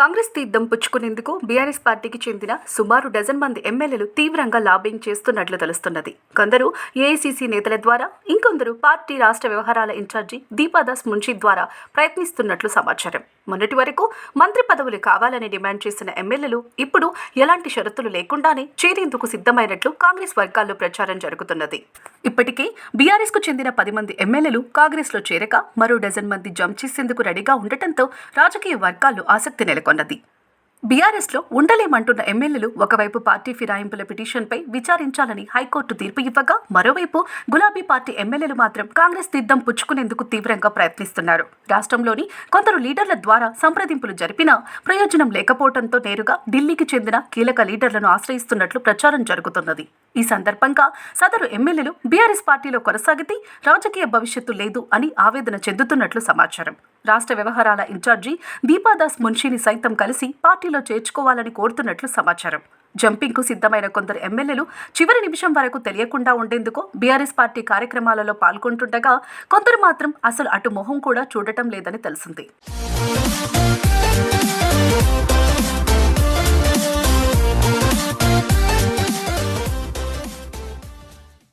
కాంగ్రెస్ తీర్థం పుచ్చుకునేందుకు బీఆర్ఎస్ పార్టీకి చెందిన సుమారు డజన్ మంది ఎమ్మెల్యేలు తీవ్రంగా లాబింగ్ చేస్తున్నట్లు తెలుస్తున్నది. కొందరు ఏఐసీసీ నేతల ద్వారా ఇంకొందరు పార్టీ రాష్ట్ర వ్యవహారాల ఇన్ఛార్జి దీపాదాస్ మున్షి ద్వారా ప్రయత్నిస్తున్నట్లు సమాచారం. మొన్నటి వరకు మంత్రి పదవులు కావాలని డిమాండ్ చేసిన ఎమ్మెల్యేలు ఇప్పుడు ఎలాంటి షరతులు లేకుండానే చేరేందుకు సిద్ధమైనట్లు కాంగ్రెస్ వర్గాల్లో ప్రచారం జరుగుతున్నది. ఇప్పటికే బీఆర్ఎస్కు చెందిన పది మంది ఎమ్మెల్యేలు కాంగ్రెస్లో చేరక మరో డజన్ మంది జంప్ చేసేందుకు రెడీగా ఉండటంతో రాజకీయ వర్గాల్లో ఆసక్తి నెలకొన్నది. బీఆర్ఎస్లో ఉండలేమంటున్న ఎమ్మెల్యేలు ఒకవైపు పార్టీ ఫిరాయింపుల పిటిషన్పై విచారించాలని హైకోర్టు తీర్పు ఇవ్వగా మరోవైపు గులాబీ పార్టీ ఎమ్మెల్యేలు మాత్రం కాంగ్రెస్ తీర్థం పుచ్చుకునేందుకు తీవ్రంగా ప్రయత్నిస్తున్నారు. రాష్ట్రంలోని కొందరు లీడర్ల ద్వారా సంప్రదింపులు జరిపినా ప్రయోజనం లేకపోవడంతో నేరుగా ఢిల్లీకి చెందిన కీలక లీడర్లను ఆశ్రయిస్తున్నట్లు ప్రచారం జరుగుతున్నది. ఈ సందర్భంగా సదరు ఎమ్మెల్యేలు బీఆర్ఎస్ పార్టీలో కొనసాగితే రాజకీయ భవిష్యత్తు లేదు అని ఆవేదన చెందుతున్నట్లు సమాచారం. రాష్ట్ర వ్యవహారాల ఇన్ఛార్జి దీపాదాస్ మున్షిని సైతం కలిసి పార్టీలో చేర్చుకోవాలని కోరుతున్నట్లు సమాచారం. జంపింగ్కు సిద్ధమైన కొందరు ఎమ్మెల్యేలు చివరి నిమిషం వరకు తెలియకుండా ఉండేందుకు బీఆర్ఎస్ పార్టీ కార్యక్రమాలలో పాల్గొంటుండగా కొందరు మాత్రం అసలు అటు మొహం కూడా చూడటం లేదని తెలిసింది.